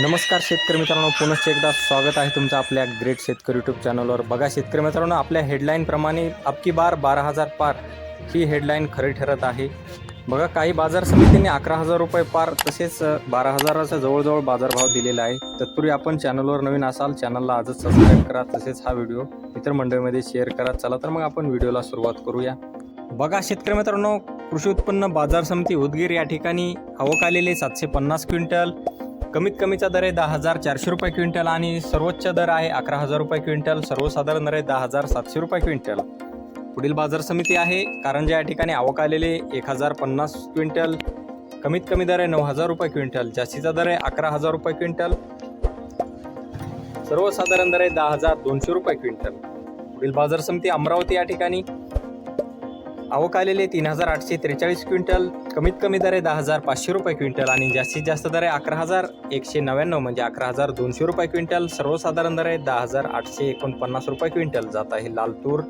नमस्कार शेतकरी मित्रांनो पुनश्च एकदा स्वागत आहे तुमचं आपल्या ग्रेट शेतकरी यूट्यूब चॅनलवर बघा शेतकरी मित्रांनो आपल्या हेडलाईनप्रमाणे अबकी बार बारा हजार पार ही हेडलाईन खरी ठरत आहे. बघा काही बाजार समितीने अकरा हजार रुपये पार तसेच बारा हजाराचा जवळजवळ बाजारभाव दिलेला आहे. तत्पूर्वी आपण चॅनलवर नवीन असाल चॅनलला आजच सबस्क्राईब करा तसेच हा व्हिडिओ मित्रमंडळीमध्ये शेअर करा. चला तर मग आपण व्हिडिओला सुरुवात करूया. बघा शेतकरी मित्रांनो कृषी उत्पन्न बाजार समिती उदगीर या ठिकाणी आवक आलेले सातशे पन्नास क्विंटल. कमीत कमीचा दर आहे दहा हजार चारशे रुपये क्विंटल आणि सर्वोच्च दर आहे अकरा हजार रुपये क्विंटल. सर्वसाधारण दर आहे दहा हजार सातशे रुपये क्विंटल. पुढील बाजार समिती आहे कारंजा या ठिकाणी आवक आलेले एक हजार पन्नास क्विंटल. कमीत कमी दर आहे नऊ हजार रुपये क्विंटल. जास्तीचा दर आहे अकरा हजार रुपये क्विंटल. सर्वसाधारण दर आहे दहा हजार दोनशे रुपये क्विंटल. पुढील बाजार समिती अमरावती या ठिकाणी. आवक आलेले तीन हजार आठशे त्रेचाळीस क्विंटल. कमीत कमी दर आहे दहा हजार पाचशे रुपये क्विंटल आणि जास्तीत जास्त दर आहे अकरा हजार एकशे नव्याण्णव म्हणजे अकरा हजार दोनशे रुपये क्विंटल. सर्वसाधारण दर आहे दहा हजार आठशे एकोणपन्नास रुपये क्विंटल. जात आहे लाल तूर.